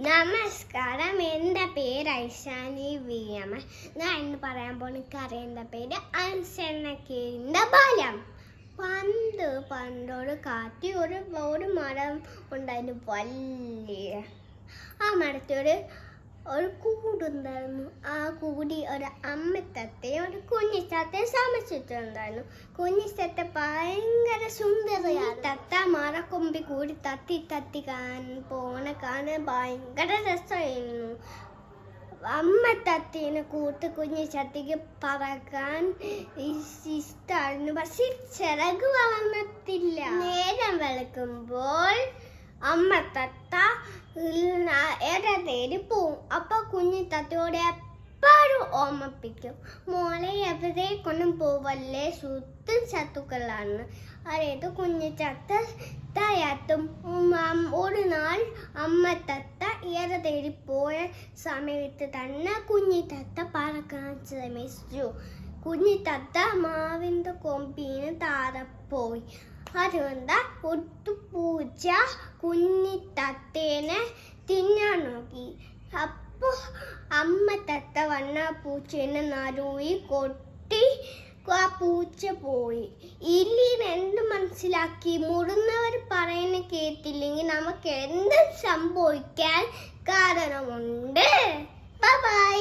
നമസ്കാരം. എന്റെ പേര് ഐഷാനി വി എം ഞാൻ ഇന്ന് പറയാൻ പോണ കറിയന്റെ പേര്? അൻസെണ്ണക്കേരിന്റെ ബലം. പണ്ട് പണ്ടൊരു കാറ്റി ഒരു ഒരു മരം ഉണ്ടായിരുന്നു. വലിയ. ആ മരത്തോട് ഒരു കൂടുണ്ടായിരുന്നു. ആ കൂടി ഒരു അമ്മത്തത്തെയും ഒരു കുഞ്ഞിത്തത്തെയും സമച്ചിട്ടുണ്ടായിരുന്നു. കുഞ്ഞിത്തത്തെ ഭയങ്കര സുന്ദരിയാണ് തത്ത മറക്കൊമ്പി കൂടി തത്തി തത്തി കാണാൻ പോണ കാണാൻ ഭയങ്കര രസമായിരുന്നു. അമ്മ തത്തീനെ കൂട്ട് കുഞ്ഞി ചത്തിക്ക് പറക്കാൻ ഇഷ്ടമായിരുന്നു പക്ഷെ ചിറക് വളർന്നത്തില്ല നേരം വെളുക്കുമ്പോൾ അമ്മ തത്ത ഏറെ പോവും അപ്പൊ കുഞ്ഞി തത്തയോടെ എപ്പോഴും ഓർമ്മിപ്പിക്കും. മോളെ എവിടേക്കൊന്നും പോവല്ലേ? സുത്തും ചത്തുക്കളാണ്. അതായത് കുഞ്ഞു ചത്ത തയ്യാത്തും ഒരു നാൾ അമ്മ തത്ത ഏറെ തേടി പോയ സമയത്ത് തന്നെ കുഞ്ഞി തത്ത പറക്കാൻ ശ്രമിച്ചു കുഞ്ഞി തത്ത മാവിന്റെ കൊമ്പിന് താറപ്പോയി അതുകൊണ്ട് ഒട്ടു പൂച്ച കുഞ്ഞി തത്തേനെ തിന്നാൻ നോക്കി അപ്പോ അമ്മ തത്ത വന്ന പൂച്ചേനെ നടുവി കൊട്ടി ആ പൂച്ച പോയി. ഇല്ലി എന്ത് മനസ്സിലാക്കി? മുടുന്നവർ പറയുന്ന കേട്ടില്ലെങ്കിൽ നമുക്ക് എന്ത് സംഭവിക്കാൻ കാരണമുണ്ട്. ബൈ